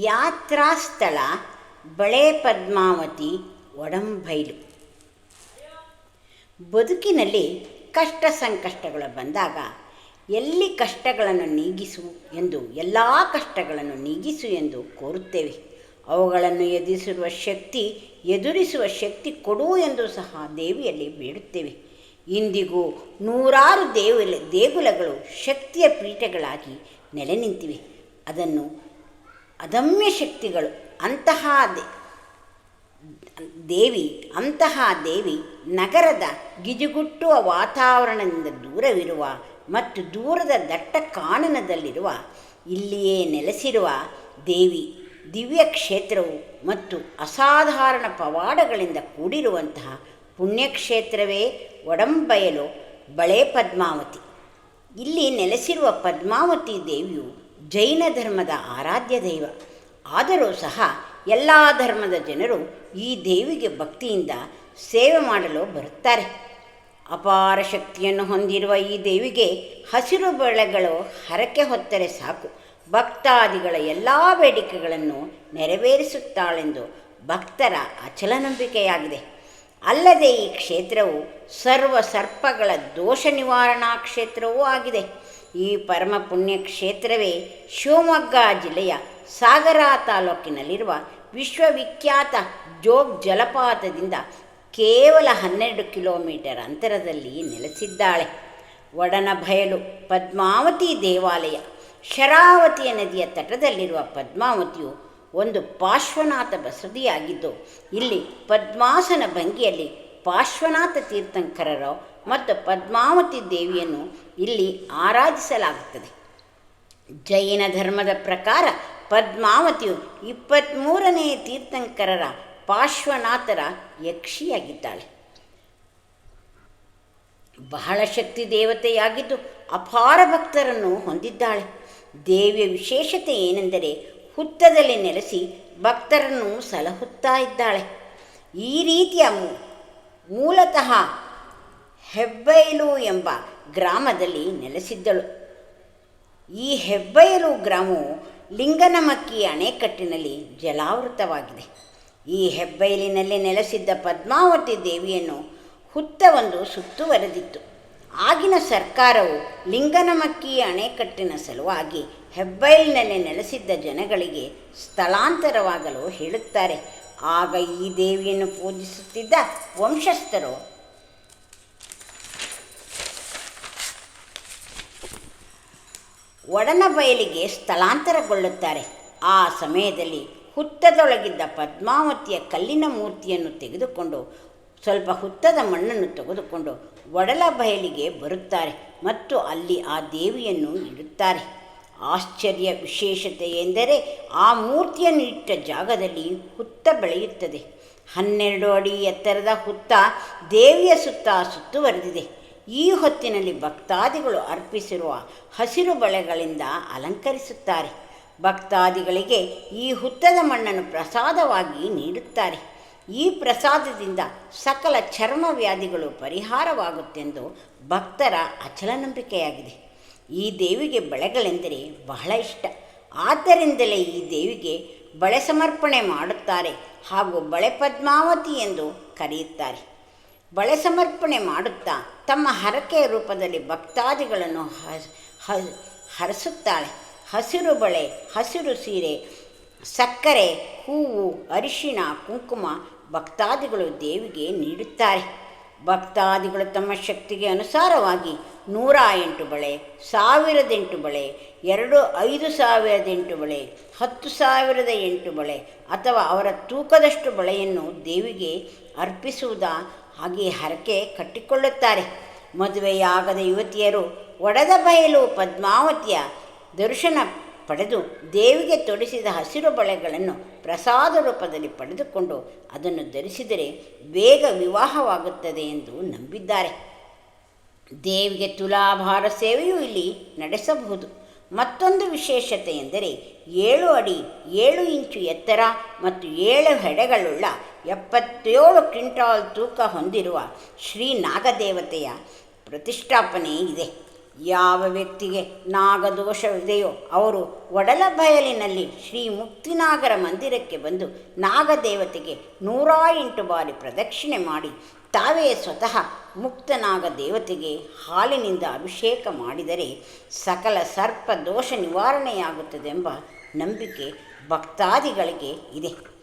ಯಾತ್ರಾ ಸ್ಥಳ ಬಳೆ ಪದ್ಮಾವತಿ, ಒಡಂಬೈಲು. ಬದುಕಿನಲ್ಲಿ ಕಷ್ಟ ಸಂಕಷ್ಟಗಳು ಬಂದಾಗ ಎಲ್ಲಿ ಕಷ್ಟಗಳನ್ನು ನೀಗಿಸು ಎಂದು, ಎಲ್ಲ ಕಷ್ಟಗಳನ್ನು ನೀಗಿಸು ಎಂದು ಕೋರುತ್ತೇವೆ. ಅವುಗಳನ್ನು ಎದುರಿಸುವ ಶಕ್ತಿ ಎದುರಿಸುವ ಶಕ್ತಿ ಕೊಡು ಎಂದು ಸಹ ದೇವಿಯಲ್ಲಿ ಬೇಡುತ್ತೇವೆ. ಇಂದಿಗೂ ನೂರಾರು ದೇವ ದೇಗುಲಗಳು ಶಕ್ತಿಯ ಪೀಠಗಳಾಗಿ ನೆಲೆ ನಿಂತಿವೆ ಅದನ್ನು ಅದಮ್ಯ ಶಕ್ತಿಗಳು, ಅಂತಹ ದೇವಿ ಅಂತಹ ದೇವಿ ನಗರದ ಗಿಜುಗುಟ್ಟುವ ವಾತಾವರಣದಿಂದ ದೂರವಿರುವ ಮತ್ತು ದೂರದ ದಟ್ಟ ಕಾನನದಲ್ಲಿರುವ, ಇಲ್ಲಿಯೇ ನೆಲೆಸಿರುವ ದೇವಿ ದಿವ್ಯ ಕ್ಷೇತ್ರವು ಮತ್ತು ಅಸಾಧಾರಣ ಪವಾಡಗಳಿಂದ ಕೂಡಿರುವಂತಹ ಪುಣ್ಯಕ್ಷೇತ್ರವೇ ಒಡಂಬಯಲು ಬಳೆ ಪದ್ಮಾವತಿ. ಇಲ್ಲಿ ನೆಲೆಸಿರುವ ಪದ್ಮಾವತಿ ದೇವಿಯು ಜೈನ ಧರ್ಮದ ಆರಾಧ್ಯ ದೈವ. ಆದರೂ ಸಹ ಎಲ್ಲ ಧರ್ಮದ ಜನರು ಈ ದೇವಿಗೆ ಭಕ್ತಿಯಿಂದ ಸೇವೆ ಮಾಡಲು ಬರುತ್ತಾರೆ. ಅಪಾರ ಶಕ್ತಿಯನ್ನು ಹೊಂದಿರುವ ಈ ದೇವಿಗೆ ಹಸಿರು ಬೆಳೆಗಳು ಹರಕೆ ಹೊತ್ತರೆ ಸಾಕು. ಭಕ್ತಾದಿಗಳ ಎಲ್ಲ ಬೇಡಿಕೆಗಳನ್ನು ನೆರವೇರಿಸುತ್ತಾಳೆಂದು ಭಕ್ತರ ಅಚಲ ನಂಬಿಕೆಯಾಗಿದೆ ಅಲ್ಲದೆ ಈ ಕ್ಷೇತ್ರವು ಸರ್ವ ಸರ್ಪಗಳ ದೋಷ ನಿವಾರಣಾ ಕ್ಷೇತ್ರವೂ ಆಗಿದೆ. ಈ ಪರಮ ಪುಣ್ಯ ಕ್ಷೇತ್ರವೇ ಶಿವಮೊಗ್ಗ ಜಿಲ್ಲೆಯ ಸಾಗರ ತಾಲೂಕಿನಲ್ಲಿರುವ ವಿಶ್ವವಿಖ್ಯಾತ ಜೋಗ್ ಜಲಪಾತದಿಂದ ಕೇವಲ ಹನ್ನೆರಡು ಕಿಲೋಮೀಟರ್ ಅಂತರದಲ್ಲಿ ನೆಲೆಸಿದ್ದಾಳೆ. ಒಡನ ಬಯಲು ಪದ್ಮಾವತಿ ದೇವಾಲಯ, ಶರಾವತಿಯ ನದಿಯ ತಟದಲ್ಲಿರುವ ಪದ್ಮಾವತಿಯು ಒಂದು ಪಾರ್ಶ್ವನಾಥ ಬಸದಿಯಾಗಿದ್ದು, ಇಲ್ಲಿ ಪದ್ಮಾಸನ ಭಂಗಿಯಲ್ಲಿ ಪಾರ್ಶ್ವನಾಥ ತೀರ್ಥಂಕರರು ಮತ್ತು ಪದ್ಮಾವತಿ ದೇವಿಯನ್ನು ಇಲ್ಲಿ ಆರಾಧಿಸಲಾಗುತ್ತದೆ. ಜೈನ ಧರ್ಮದ ಪ್ರಕಾರ ಪದ್ಮಾವತಿಯು ಇಪ್ಪತ್ತ್ಮೂರನೆಯ ತೀರ್ಥಂಕರರ ಪಾರ್ಶ್ವನಾಥರ ಯಕ್ಷಿಯಾಗಿದ್ದಾಳೆ. ಬಹಳ ಶಕ್ತಿ ದೇವತೆಯಾಗಿದ್ದು ಅಪಾರ ಭಕ್ತರನ್ನು ಹೊಂದಿದ್ದಾಳೆ. ದೇವಿಯ ವಿಶೇಷತೆ ಏನೆಂದರೆ ಹುತ್ತದಲ್ಲಿ ನೆಲೆಸಿ ಭಕ್ತರನ್ನು ಸಲಹುತ್ತಾ ಇದ್ದಾಳೆ. ಈ ರೀತಿಯ ಮೂಲತಃ ಹೆಬ್ಬೈಲು ಎಂಬ ಗ್ರಾಮದಲ್ಲಿ ನೆಲೆಸಿದ್ದಳು. ಈ ಹೆಬ್ಬೈಲು ಗ್ರಾಮವು ಲಿಂಗನಮಕ್ಕಿ ಅಣೆಕಟ್ಟಿನಲ್ಲಿ ಜಲಾವೃತವಾಗಿದೆ. ಈ ಹೆಬ್ಬೈಲಿನಲ್ಲಿ ನೆಲೆಸಿದ್ದ ಪದ್ಮಾವತಿ ದೇವಿಯನ್ನು ಹುತ್ತವೊಂದು ಸುತ್ತುವರೆದಿತ್ತು. ಆಗಿನ ಸರ್ಕಾರವು ಲಿಂಗನಮಕ್ಕಿ ಅಣೆಕಟ್ಟಿನ ಸಲುವಾಗಿ ಹೆಬ್ಬೈಲಿನಲ್ಲಿ ನೆಲೆಸಿದ್ದ ಜನಗಳಿಗೆ ಸ್ಥಳಾಂತರವಾಗಲು ಹೇಳುತ್ತಾರೆ. ಆಗ ಈ ದೇವಿಯನ್ನು ಪೂಜಿಸುತ್ತಿದ್ದ ವಂಶಸ್ಥರು ಒಡನ ಬಯಲಿಗೆ ಸ್ಥಳಾಂತರಗೊಳ್ಳುತ್ತಾರೆ. ಆ ಸಮಯದಲ್ಲಿ ಹುತ್ತದೊಳಗಿದ್ದ ಪದ್ಮಾವತಿಯ ಕಲ್ಲಿನ ಮೂರ್ತಿಯನ್ನು ತೆಗೆದುಕೊಂಡು, ಸ್ವಲ್ಪ ಹುತ್ತದ ಮಣ್ಣನ್ನು ತೆಗೆದುಕೊಂಡು ಒಡಲ ಬಯಲಿಗೆ ಬರುತ್ತಾರೆ ಮತ್ತು ಅಲ್ಲಿ ಆ ದೇವಿಯನ್ನು ಇಡುತ್ತಾರೆ. ಆಶ್ಚರ್ಯ ವಿಶೇಷತೆ ಎಂದರೆ ಆ ಮೂರ್ತಿಯನ್ನು ಇಟ್ಟ ಜಾಗದಲ್ಲಿ ಹುತ್ತ ಬೆಳೆಯುತ್ತದೆ. ಹನ್ನೆರಡು ಅಡಿ ಎತ್ತರದ ಹುತ್ತ ದೇವಿಯ ಸುತ್ತ ಸುತ್ತುವರೆದಿದೆ. ಈ ಹೊತ್ತಿನಲ್ಲಿ ಭಕ್ತಾದಿಗಳು ಅರ್ಪಿಸಿರುವ ಹಸಿರು ಬಳೆಗಳಿಂದ ಅಲಂಕರಿಸುತ್ತಾರೆ. ಭಕ್ತಾದಿಗಳಿಗೆ ಈ ಹುತ್ತದ ಮಣ್ಣನ್ನು ಪ್ರಸಾದವಾಗಿ ನೀಡುತ್ತಾರೆ. ಈ ಪ್ರಸಾದದಿಂದ ಸಕಲ ಚರ್ಮ ವ್ಯಾಧಿಗಳು ಪರಿಹಾರವಾಗುತ್ತೆಂದು ಭಕ್ತರ ಅಚಲ ನಂಬಿಕೆಯಾಗಿದೆ ಈ ದೇವಿಗೆ ಬಳೆಗಳೆಂದರೆ ಬಹಳ ಇಷ್ಟ. ಆದ್ದರಿಂದಲೇ ಈ ದೇವಿಗೆ ಬಳೆ ಸಮರ್ಪಣೆ ಮಾಡುತ್ತಾರೆ ಹಾಗೂ ಬಳೆ ಪದ್ಮಾವತಿ ಎಂದು ಕರೆಯುತ್ತಾರೆ. ಬಳೆ ಸಮರ್ಪಣೆ ಮಾಡುತ್ತಾ ತಮ್ಮ ಹರಕೆಯ ರೂಪದಲ್ಲಿ ಭಕ್ತಾದಿಗಳನ್ನು ಹರಸುತ್ತಾಳೆ. ಹಸಿರು ಬಳೆ, ಹಸಿರು ಸೀರೆ, ಸಕ್ಕರೆ, ಹೂವು, ಅರಿಶಿಣ, ಕುಂಕುಮ ಭಕ್ತಾದಿಗಳು ದೇವಿಗೆ ನೀಡುತ್ತಾರೆ. ಭಕ್ತಾದಿಗಳು ತಮ್ಮ ಶಕ್ತಿಗೆ ಅನುಸಾರವಾಗಿ ನೂರ ಎಂಟು ಬಳೆ ಸಾವಿರದ ಎಂಟು ಬಳೆ, ಎರಡು ಐದು ಸಾವಿರದ ಎಂಟು ಬಳೆ, ಹತ್ತು ಸಾವಿರದ ಎಂಟು ಬಳೆ ಅಥವಾ ಅವರ ತೂಕದಷ್ಟು ಬಳೆಯನ್ನು ದೇವಿಗೆ ಅರ್ಪಿಸುವುದ ಹಾಗೆ ಹರಕೆ ಕಟ್ಟಿಕೊಳ್ಳುತ್ತಾರೆ. ಮದುವೆಯಾಗದ ಯುವತಿಯರು ಒಡೆದ ಬಯಲು ಪದ್ಮಾವತಿಯ ದರ್ಶನ ಪಡೆದು ದೇವಿಗೆ ತೊಡಿಸಿದ ಹಸಿರು ಬಳೆಗಳನ್ನು ಪ್ರಸಾದ ರೂಪದಲ್ಲಿ ಪಡೆದುಕೊಂಡು ಅದನ್ನು ಧರಿಸಿದರೆ ಬೇಗ ವಿವಾಹವಾಗುತ್ತದೆ ಎಂದು ನಂಬಿದ್ದಾರೆ. ದೇವಿಗೆ ತುಲಾಭಾರ ಸೇವೆಯೂ ಇಲ್ಲಿ ನಡೆಸಬಹುದು. ಮತ್ತೊಂದು ವಿಶೇಷತೆ ಎಂದರೆ ಏಳು ಅಡಿ, ಏಳು ಇಂಚು ಎತ್ತರ ಮತ್ತು ಏಳು ಹೆಡೆಗಳುಳ್ಳ ಎಪ್ಪತ್ತೇಳು ಕ್ವಿಂಟಾಲ್ ತೂಕ ಹೊಂದಿರುವ ಶ್ರೀ ನಾಗದೇವತೆಯ ಪ್ರತಿಷ್ಠಾಪನೆ ಇದೆ. ಯಾವ ವ್ಯಕ್ತಿಗೆ ನಾಗದೋಷವಿದೆಯೋ ಅವರು ಒಡಲ ಬಯಲಿನಲ್ಲಿ ಶ್ರೀ ಮುಕ್ತಿನಾಗರ ಮಂದಿರಕ್ಕೆ ಬಂದು ನಾಗದೇವತೆಗೆ ನೂರ ಎಂಟು ಬಾರಿ ಪ್ರದಕ್ಷಿಣೆ ಮಾಡಿ ತಾವೇ ಸ್ವತಃ ಮುಕ್ತನಾಗ ದೇವತೆಗೆ ಹಾಲಿನಿಂದ ಅಭಿಷೇಕ ಮಾಡಿದರೆ ಸಕಲ ಸರ್ಪ ದೋಷ ನಿವಾರಣೆಯಾಗುತ್ತದೆಂಬ ನಂಬಿಕೆ ಭಕ್ತಾದಿಗಳಿಗೆ ಇದೆ.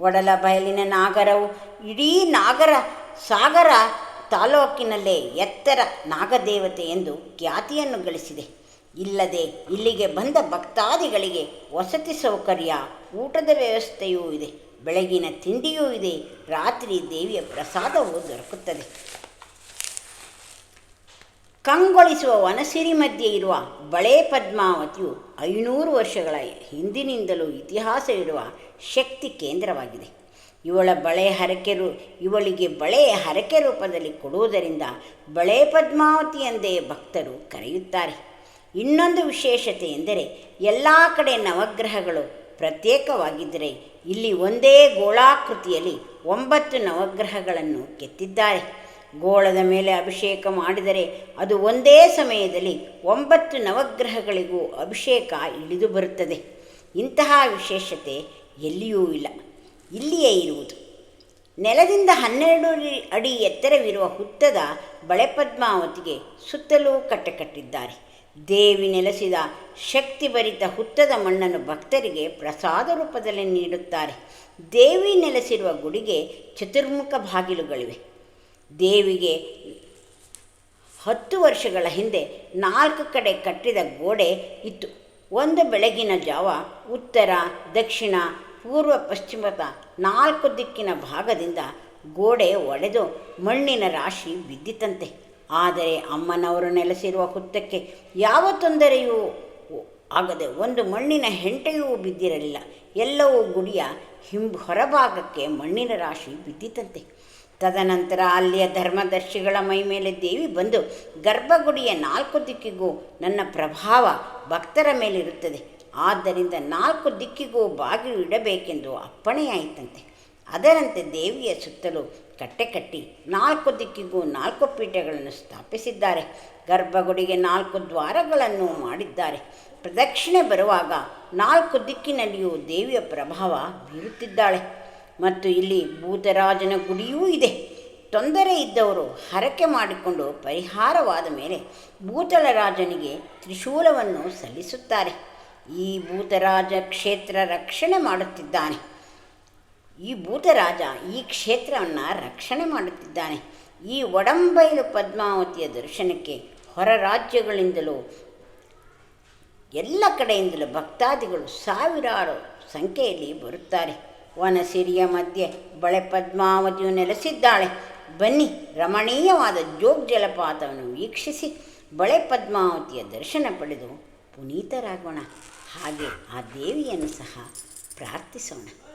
ಒಡಲ ಬಯಲಿನ ನಾಗರವು ಇಡೀ ನಾಗರ ಸಾಗರ ತಾಲೂಕಿನಲ್ಲೇ ಎತ್ತರ ನಾಗದೇವತೆ ಎಂದು ಖ್ಯಾತಿಯನ್ನು ಗಳಿಸಿದೆ. ಇಲ್ಲದೆ ಇಲ್ಲಿಗೆ ಬಂದ ಭಕ್ತಾದಿಗಳಿಗೆ ವಸತಿ ಸೌಕರ್ಯ, ಊಟದ ವ್ಯವಸ್ಥೆಯೂ ಇದೆ. ಬೆಳಗಿನ ತಿಂಡಿಯೂ ಇದೆ. ರಾತ್ರಿ ದೇವಿಯ ಪ್ರಸಾದವೂ ದೊರಕುತ್ತದೆ. ಕಂಗೊಳಿಸುವ ವನಸಿರಿ ಮಧ್ಯೆ ಇರುವ ಬಳೆ ಪದ್ಮಾವತಿಯು ಐನೂರು ವರ್ಷಗಳ ಹಿಂದಿನಿಂದಲೂ ಇತಿಹಾಸ ಇರುವ ಶಕ್ತಿ ಕೇಂದ್ರವಾಗಿದೆ. ಇವಳ ಬಳೆ ಹರಕೆ ಇವಳಿಗೆ ಬಳೆ ಹರಕೆ ರೂಪದಲ್ಲಿ ಕೊಡುವುದರಿಂದ ಬಳೆ ಪದ್ಮಾವತಿ ಎಂದೇ ಭಕ್ತರು ಕರೆಯುತ್ತಾರೆ. ಇನ್ನೊಂದು ವಿಶೇಷತೆ ಎಂದರೆ ಎಲ್ಲ ಕಡೆ ನವಗ್ರಹಗಳು ಪ್ರತ್ಯೇಕವಾಗಿದ್ದರೆ ಇಲ್ಲಿ ಒಂದೇ ಗೋಳಾಕೃತಿಯಲ್ಲಿ ಒಂಬತ್ತು ನವಗ್ರಹಗಳನ್ನು ಕೆತ್ತಿದ್ದಾರೆ. ಗೋಳದ ಮೇಲೆ ಅಭಿಷೇಕ ಮಾಡಿದರೆ ಅದು ಒಂದೇ ಸಮಯದಲ್ಲಿ ಒಂಬತ್ತು ನವಗ್ರಹಗಳಿಗೂ ಅಭಿಷೇಕ ಇಳಿದು ಬರುತ್ತದೆ. ಇಂತಹ ವಿಶೇಷತೆ ಎಲ್ಲಿಯೂ ಇಲ್ಲ. ಇಲ್ಲಿಯೇ ಇರುವುದು. ನೆಲದಿಂದ ಹನ್ನೆರಡು ಅಡಿ- ಎತ್ತರವಿರುವ ಹುತ್ತದ ಬಳೆ ಪದ್ಮಾವತಿಗೆ ಸುತ್ತಲೂ ಕಟ್ಟೆ ಕಟ್ಟಿದ್ದಾರೆ ದೇವಿ ನೆಲೆಸಿದ ಶಕ್ತಿಭರಿತ ಹುತ್ತದ ಮಣ್ಣನ್ನು ಭಕ್ತರಿಗೆ ಪ್ರಸಾದ ರೂಪದಲ್ಲಿ ನೀಡುತ್ತಾರೆ. ದೇವಿ ನೆಲೆಸಿರುವ ಗುಡಿಗೆ ಚತುರ್ಮುಖ ಬಾಗಿಲುಗಳಿವೆ. ದೇವಿಗೆ ಹತ್ತು ವರ್ಷಗಳ ಹಿಂದೆ ನಾಲ್ಕು ಕಡೆ ಕಟ್ಟಿದ ಗೋಡೆ ಇತ್ತು. ಒಂದು ಬೆಳಗಿನ ಜಾವ ಉತ್ತರ, ದಕ್ಷಿಣ, ಪೂರ್ವ, ಪಶ್ಚಿಮದ ನಾಲ್ಕು ದಿಕ್ಕಿನ ಭಾಗದಿಂದ ಗೋಡೆ ಒಡೆದು ಮಣ್ಣಿನ ರಾಶಿ ಬಿದ್ದಿತಂತೆ ಆದರೆ ಅಮ್ಮನವರು ನೆಲೆಸಿರುವ ಹುತ್ತಕ್ಕೆ ಯಾವ ತೊಂದರೆಯೂ ಆಗದೆ ಒಂದು ಮಣ್ಣಿನ ಹೆಂಟೆಯೂ ಬಿದ್ದಿರಲಿಲ್ಲ. ಎಲ್ಲವೂ ಗುಡಿಯ ಹಿಂ ಹೊರಭಾಗಕ್ಕೆ ಮಣ್ಣಿನ ರಾಶಿ ಬಿದ್ದಿತಂತೆ ತದನಂತರ ಅಲ್ಲಿಯ ಧರ್ಮದರ್ಶಿಗಳ ಮೈ ಮೇಲೆ ದೇವಿ ಬಂದು ಗರ್ಭಗುಡಿಯ ನಾಲ್ಕು ದಿಕ್ಕಿಗೂ ನನ್ನ ಪ್ರಭಾವ ಭಕ್ತರ ಮೇಲಿರುತ್ತದೆ. ಆದ್ದರಿಂದ ನಾಲ್ಕು ದಿಕ್ಕಿಗೂ ಬಾಗಿಲು ಇಡಬೇಕೆಂದು ಅಪ್ಪಣೆಯಾಯಿತಂತೆ. ಅದರಂತೆ ದೇವಿಯ ಸುತ್ತಲೂ ಕಟ್ಟೆ ಕಟ್ಟಿ ನಾಲ್ಕು ದಿಕ್ಕಿಗೂ ನಾಲ್ಕು ಪೀಠಗಳನ್ನು ಸ್ಥಾಪಿಸಿದ್ದಾರೆ. ಗರ್ಭಗುಡಿಗೆ ನಾಲ್ಕು ದ್ವಾರಗಳನ್ನು ಮಾಡಿದ್ದಾರೆ. ಪ್ರದಕ್ಷಿಣೆ ಬರುವಾಗ ನಾಲ್ಕು ದಿಕ್ಕಿನಲ್ಲಿಯೂ ದೇವಿಯ ಪ್ರಭಾವ ಬೀರುತ್ತಿದ್ದಾಳೆ. ಮತ್ತು ಇಲ್ಲಿ ಭೂತರಾಜನ ಗುಡಿಯೂ ಇದೆ. ತೊಂದರೆ ಇದ್ದವರು ಹರಕೆ ಮಾಡಿಕೊಂಡು ಪರಿಹಾರವಾದ ಮೇಲೆ ಭೂತಳ ರಾಜನಿಗೆ ತ್ರಿಶೂಲವನ್ನು ಸಲ್ಲಿಸುತ್ತಾರೆ. ಈ ಭೂತರಾಜ ಕ್ಷೇತ್ರ ರಕ್ಷಣೆ ಮಾಡುತ್ತಿದ್ದಾನೆ. ಈ ಭೂತರಾಜ ಈ ಕ್ಷೇತ್ರವನ್ನು ರಕ್ಷಣೆ ಮಾಡುತ್ತಿದ್ದಾನೆ. ಈ ಒಡಂಬೈಲು ಪದ್ಮಾವತಿಯ ದರ್ಶನಕ್ಕೆ ಹೊರ ರಾಜ್ಯಗಳಿಂದಲೂ, ಎಲ್ಲ ಕಡೆಯಿಂದಲೂ ಭಕ್ತಾದಿಗಳು ಸಾವಿರಾರು ಸಂಖ್ಯೆಯಲ್ಲಿ ಬರುತ್ತಾರೆ. ವನಸಿರಿಯ ಮಧ್ಯೆ ಬಳೆ ಪದ್ಮಾವತಿಯು ನೆಲೆಸಿದ್ದಾಳೆ. ಬನ್ನಿ, ರಮಣೀಯವಾದ ಜೋಗ್ ಜಲಪಾತವನ್ನು ವೀಕ್ಷಿಸಿ. ಬಳೆ ಪದ್ಮಾವತಿಯ ದರ್ಶನ ಪಡೆದು ಪುನೀತರಾಗೋಣ. ಹಾಗೆ ಆ ದೇವಿಯನ್ನು ಸಹ ಪ್ರಾರ್ಥಿಸೋಣ.